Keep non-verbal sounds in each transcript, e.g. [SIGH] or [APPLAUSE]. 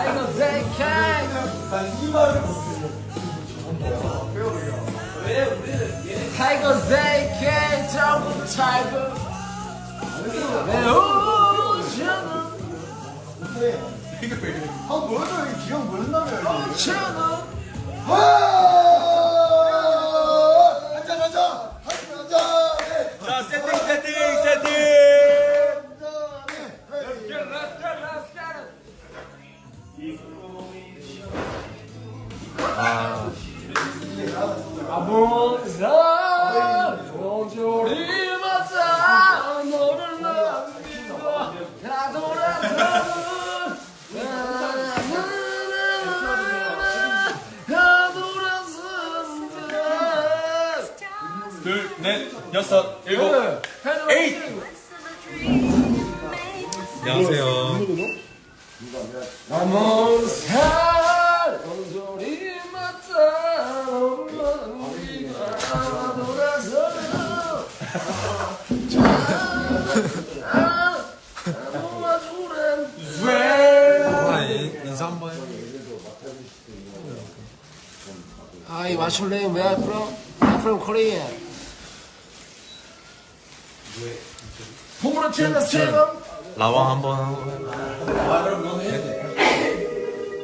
타이거 JK 타이거 JK 정부 타이거 여섯 일곱 에잇 안녕하세요 아버사 조조리 맞아 너를 남기고 다 돌아서는 아, 인- 인사 한번 해 Hi, what's your name? Where are you from? I'm from Korea. 홈으로 튀어나 세번 라왕 한번 하고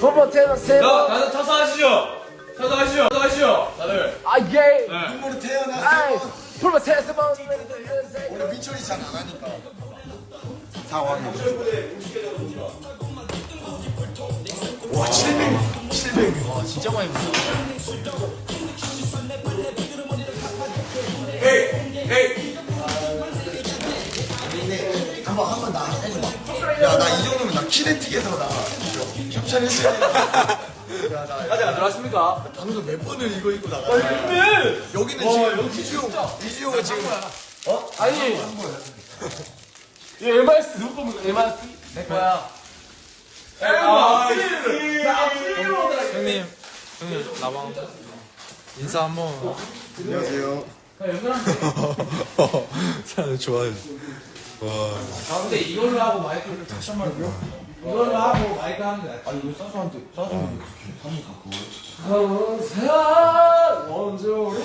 홈으로 튀어나 자 세번 다들 타서 하시죠? 타서 하시죠? 타서 하시죠? 다들. 아 예. 콩으로 태어났어 아이, 세번 우리 민철이 잘안 하니까. 상황이 와 700, 700. 와 진짜 많이 먹어 에이 에이 야 나 이 정도면 나 키네틱에서 나 협찬했어야 야나 [LAUGHS] 아직 안 들어왔습니까? 방금 몇 번을 이거 입고 나가 여기는 지금 이주용 이주용은 지금 아니. 이 MRC 누구 겁니까? MRC? 내 거야. 아, 형님, 형님 라방 인사 한번. 안녕하세요 [LAUGHS] 사람 좋아요. 와, 아 근데 이걸로 하고 마이크를 다시 한번 해요. 이걸로 하고 마이크 하는 게 낫지. 아니 왜 싸서한테 항상 원조리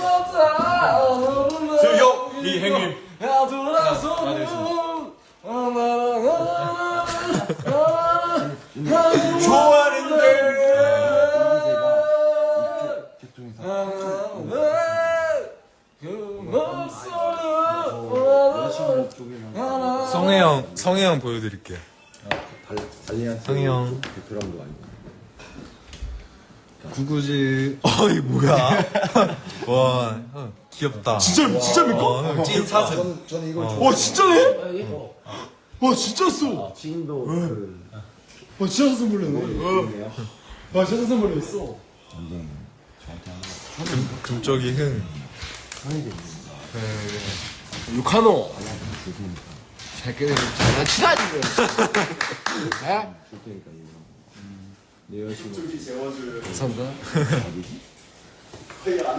맞아 너를 수요 이 행님. 야 돌아서는 형, 성혜 형 보여드릴게요. 성혜 형. 구구질. 어이 뭐야? [LAUGHS] 와, 형, 귀엽다. 진짜 진짜입니까? 어, 형, 찐 사슴. 저는 이거 어, 와 진짜네? 와 진짜 써 지금도 그 와 진짜 선물이네 와 진짜 선물이었어 금, 금쪽이 흥. 유카노 새끼들 장난치다니 에? 내 여신 감사합니다.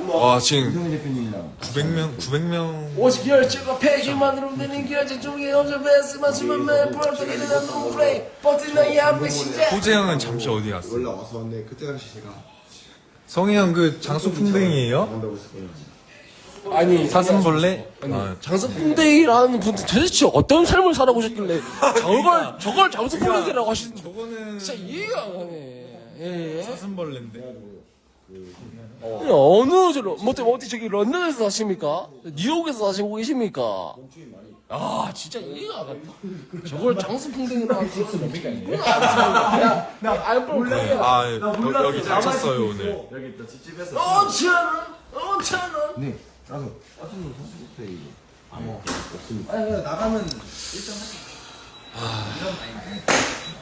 와, 지금 이성희 대표님이랑 900명, 900명. 50개월 찍어 페이지 만들면 되는 기어제 중에 엄청 베스트 맞으면 매 프로젝트 되는 노 플레이. 버티나 이 앞에 시작. 호재 형은 잠시 어디 갔어? 원래 와서 왔는데 그때 당시 제가 성혜 형그 장수 풍뎅이에요? 한다고 했었거든요 아니 사슴벌레? 아, 장수풍뎅이라는 분들 도대체 어떤 삶을 살아보셨길래 [LAUGHS] 저걸 저걸 장수풍뎅이라고 하시는 저거는 진짜 이해가 안 가네 예. 사슴벌레인데. 어느 저로 뭐 어떻게 어떻게 저기 런던에서 사십니까? 뉴욕에서 사시고 계십니까? 아 진짜 이해가 안 간다. 저걸 장수풍뎅이라고 하시는 뭡니까? 나 알바 몰라. 아, 여- 여기 다쳤어요, 오늘. 오천 원, 오천 원. 네 따서 따스는 선수부터 아뭐 없습니다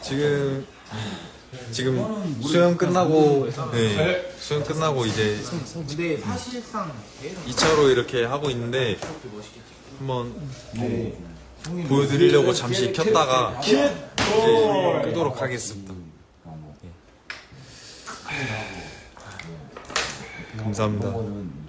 지금 지금 수영 끝나고 네 수영 끝나고 이제 근데 사실상 2차로 이렇게 하고 있는데 한번 네. 보여드리려고 잠시 켰다가 이제 끄도록 하겠습니다. 예. 감사합니다.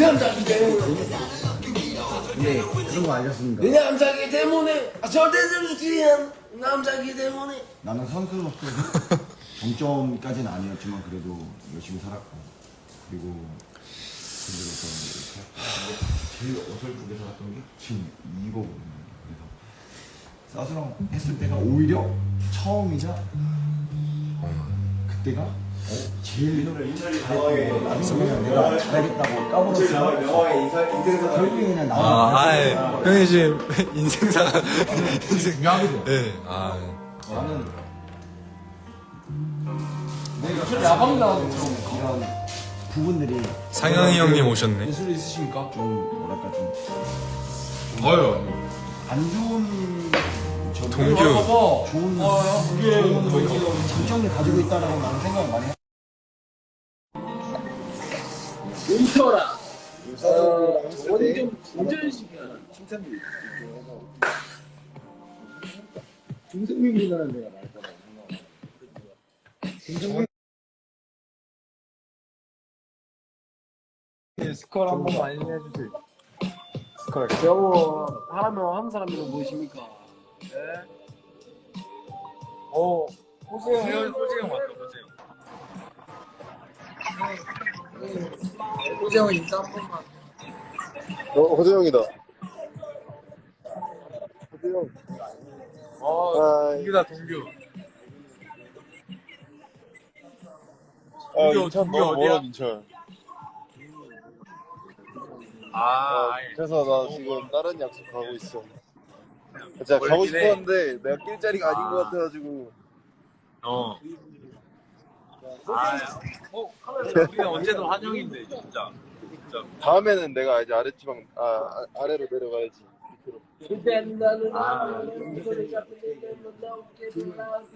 남자기 때문에 근데 그런 거 알렸습니까? 내 남자기 때문에 아, 절대적으로 귀한 남자기 때문에 나는 선수로서 정점까지는 아니었지만 그래도 열심히 살았고 그리고 그들로서 제일 어설프게 살았던 게 지금 이거거든요. 그래서 사수랑 했을 때가 오히려 처음이자 그때가 제일 나중에 내가 잘하겠다고 까불었으면 결국에 그냥 나와 아, 아예 형이 지금 [LAUGHS] 인생사가. 인생 중요하거든. 네. 아, 나는 야방 나와서 이런 부분들이 상현이 형님 오셨네. 예술 있으십니까? 좀 뭐랄까 좀 안? 좋은 저 동규. 좋은 좋은 장점을 가지고 있다라고 나는 생각을 많이 해. 은철아 원좀 운전시켜 스컬 한 번만 해주세요. 영어 하라면 하는 사람이면 무엇입니까? 어, 호재형, 호재형 왔다, 호재형. 호재형 인사 한 번만 어, 호재형이다. 호재형. 아, 동규다, 동규. 아, 동규, 인천 동규 너무 멀어, 어디야? 인천. 아, 그래서 나 지금 다른 약속 가고 있어. 진짜 가고 해. 싶었는데 내가 낄 자리가 아닌 것 같아가지고. 어. 아, 어, 우리는 언제든 환영인데, 진짜. 진짜. 다음에는 내가 이제 아래지방, 아, 아, 아래로 내려가야지. 밑으로. 아. 불러요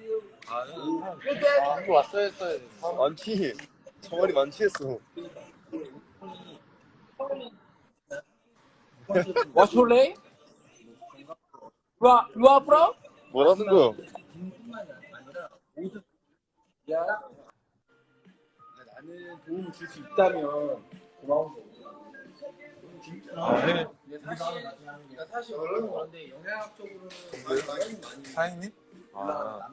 아, 한번 왔어야 했어야 돼. 많지. 정말이 많지 했어. What's your name? You are from? 뭐라는 거야? 나는 도움을 줄 수 있다면 고마운 거. 아, 네. 사실 원래 그런데 영양학적으로는 사인님? 아,